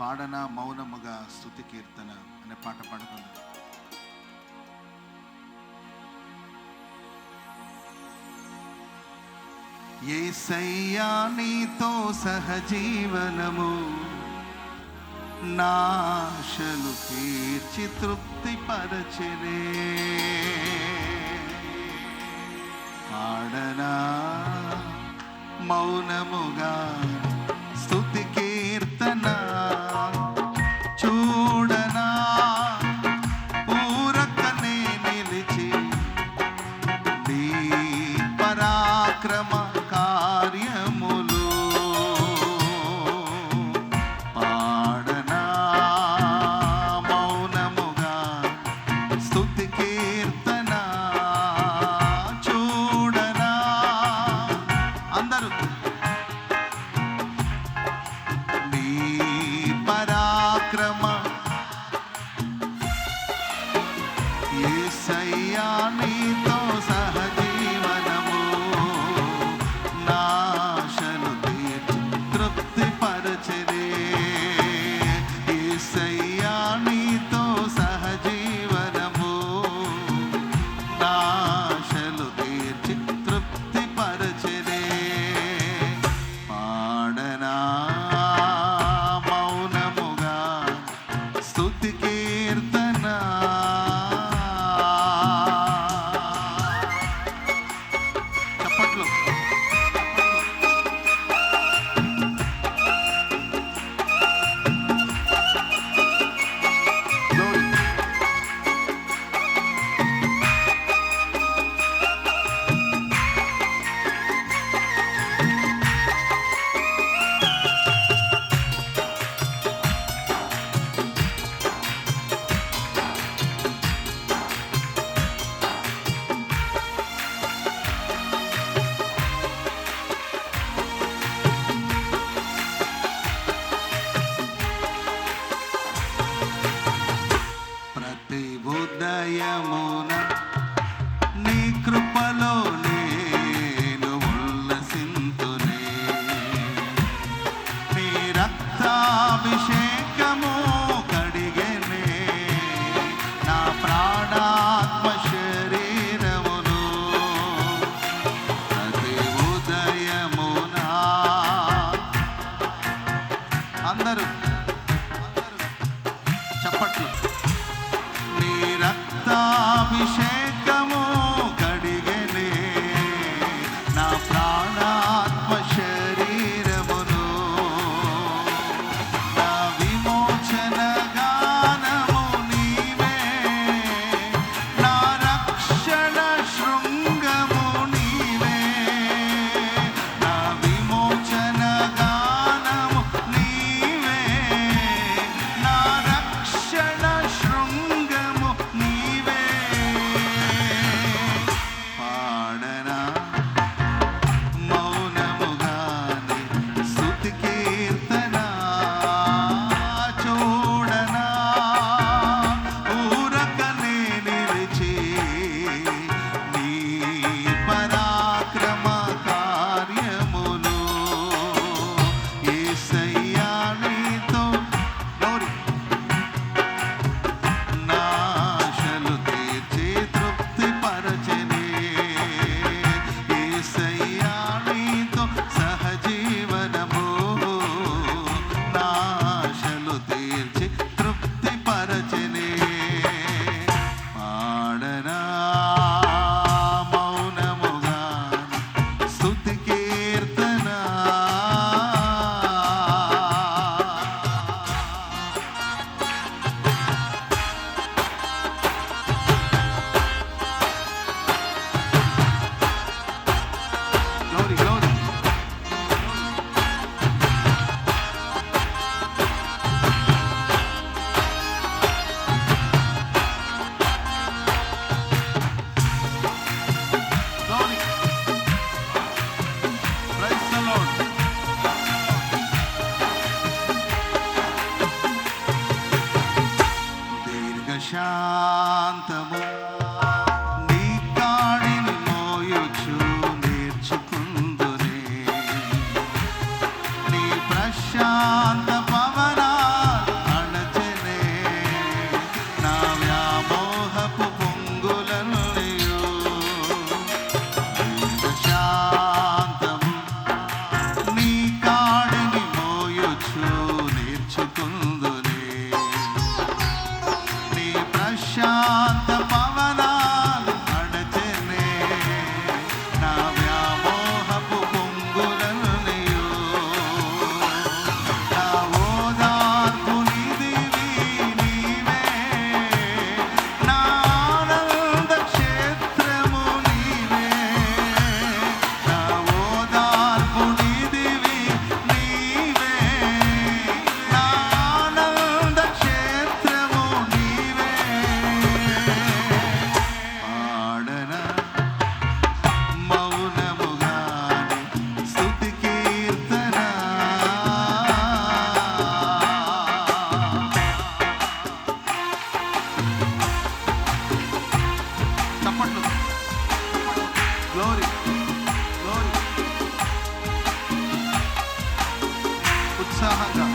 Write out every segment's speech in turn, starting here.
పాడన మౌనముగా స్థుతి కీర్తన అనే పాట పాడుకుందాం ఏసయ్యా నీతో సహజీవనము. నాశలు తీర్చి తృప్తి పరచరే పాడనా మౌనముగా చప్పట్లు నీ రక్తాభిషేక శాంతము sa hanggan.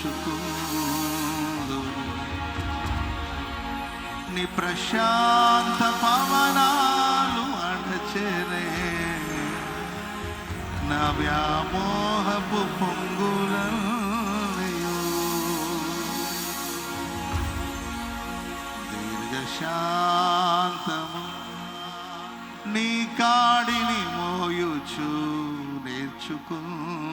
నేర్చుకుందు నీ ప్రశాంత పవనాలు అణచెనే నా వ్యామోహపు పొంగులయో దీర్ఘశాంతము నీ కాడిని మోయుచు నేర్చుకుందుని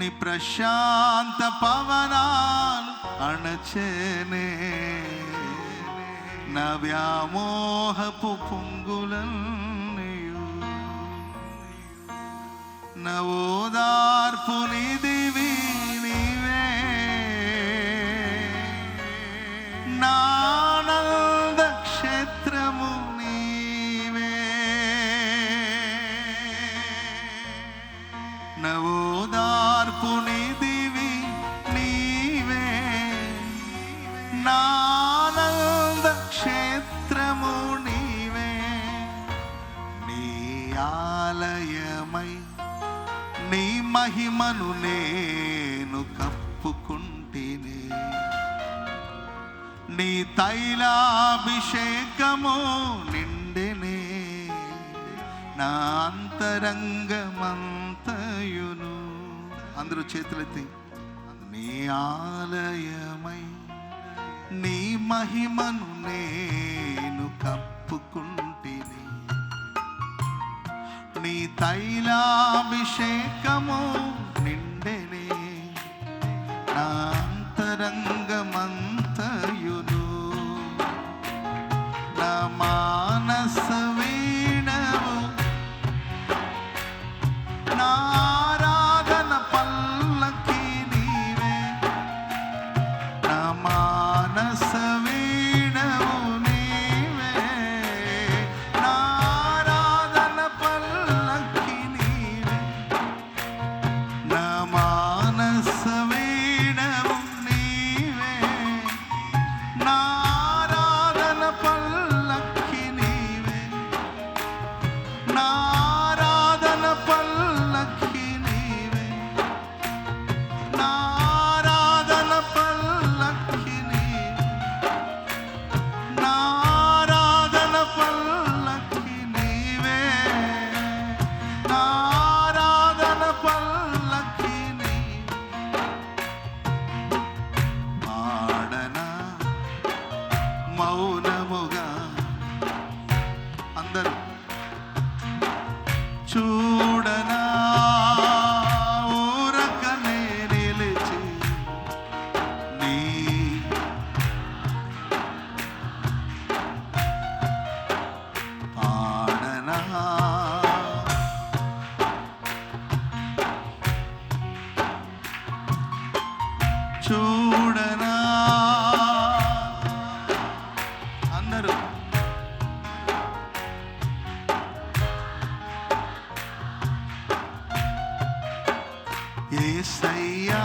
నీ ప్రశాంత పవనాలు అణచేనే నా వ్యామోహపు పొంగులన్నయు నా ఓదార్పు నిధివి నీ తైలాభిషేకము నిండినే. నా అంతరంగమంతయును. అందరూ చేతులెత్తి. నీ ఆలయమై నీ మహిమను నేను కప్పుకుంటేనే. నీ తైలాభిషేకము నిండెనే. నా అంతరంగమంత నా ఏసయ్యా